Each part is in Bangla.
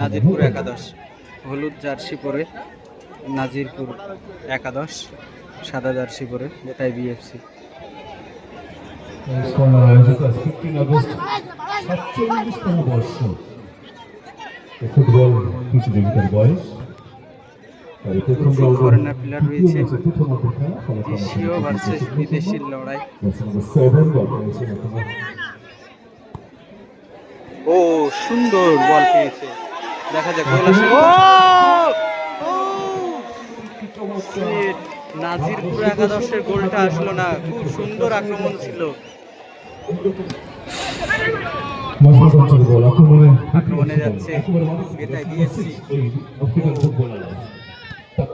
নাজিরপুর একাদশ। হলুদ জার্সি পরে নাজিরপুর একাদশ, সাদা জার্সি পরে বেতাই বিএফসি। ফুটবল প্রতিযোগিতার বয়স foreigner player রয়েছে। দেশীয় ভার্সেস বিদেশির লড়াই। ও সুন্দর বল পেয়েছে। দেখা যাক গোল আসে। নাজিরপুর একাদশের গোলটা আসলো না। খুব সুন্দর আক্রমণ ছিল। আক্রমণে যাচ্ছে একেবারে মাঠে বেতাই বিএফসি এই আফ্রিকান ফুটবলার তাকু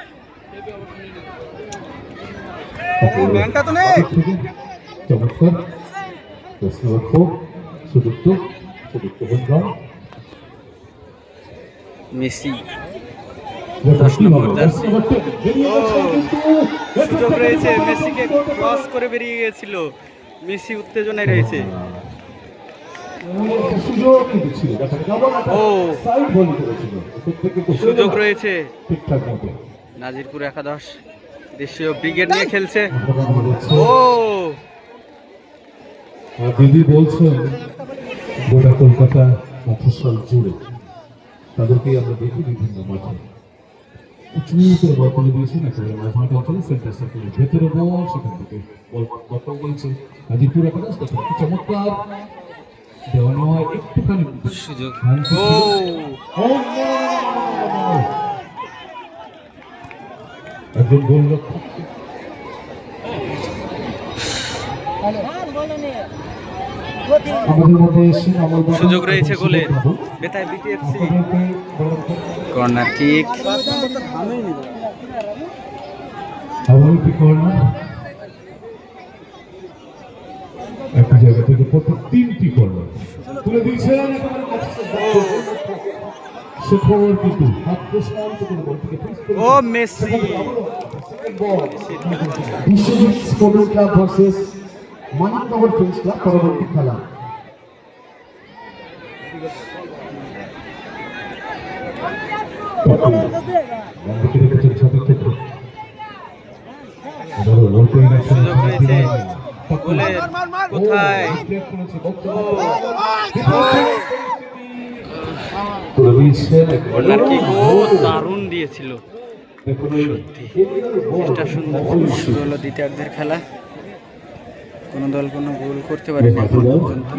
ম্যানটা তো নেই চমৎকার প্রশ্ন সুযুক্ত সুযুক্ত হেডগ্রাম মেসি দশ নম্বর সুযোগ রয়েছে মেসিকে ক্রস করে বেরিয়ে গিয়েছিল। মেসি উত্তেজনায় রয়েছে। সুযোগ কিন্তু ছিল দেখা যায় আবার একটা ও। সাইড বলি করেছিল। প্রত্যেকে তো সুযোগ রয়েছে। ঠিকঠাক মতো। নাজিরপুর একাদশ দেশীয় ব্রিগেড নিয়ে খেলছে। ও! দিদি বলছেন গোটা কলকাতা মফস্বল জুড়ে তাদেরকেই আমরা দেখি বিভিন্ন মাঠে। উঁচু করে বল করে দিয়েছেন একেবারে মাঝমাঠ অঞ্চলে সেন্টার সার্কেলের ভেতরে বল সেখান থেকে বল কত বলছে। নাজিরপুর একাদশ দেখুন কি চমৎকার দেওয়া নেওয়া একটুখানি সুযোগ। ও! no! একজন বাবা- সুযোগ রয়েছে গোলের বেতায় বিটিএফসি কর্নার কিক কর্নার একটা জায়গা থেকে পরপর তিনটি কর্নার তুলে দিয়েছেন সুখবর কিন্তু হাত প্রসারিত করে বলটিকে ফিক্স করে ও Messi. Biswajit Sporting Club versus Maniknagar Friends Club পরবর্তী খেলা। সুযোগ রয়েছে গোলের কোথায়? ও দারুণ দিয়েছিল। সুন্দর। শুরু হলো দ্বিতীয়ার্ধের খেলা। কোনো দল কোনো গোল করতে পারেনি এখন পর্যন্ত।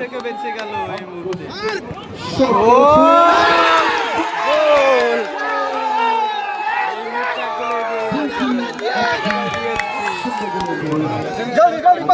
থেকে বেঁচে গেল এই মুহূর্তে ও গোল! এই মুহূর্তে এক গোলে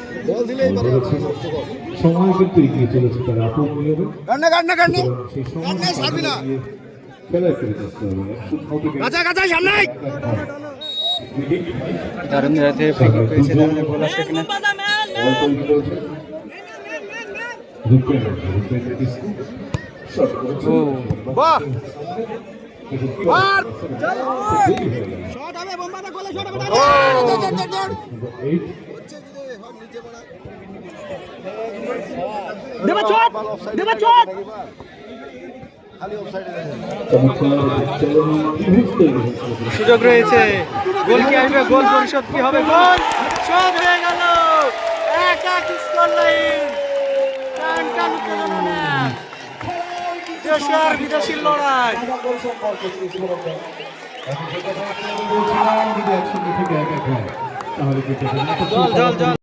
সময় কিন্তু এগিয়ে চলেছে তারা আপন নিয়মে সুতরাং সেই সময় নিয়ে খেলায় ফিরে আসতে হবে। দারুণ রাতে ফ্রিকিক পেয়েছে তাহলে গোল আসে কিনা বল রূপেন রূপেন ডিস্কো শট করেছে ও বাহ এইট চমৎকার সুযোগ রয়েছে। গোল কি আসবে? গোল পরিশোধ কি হবে? গোল। শোধ হয়ে গেল। লড়াই। জল জল জল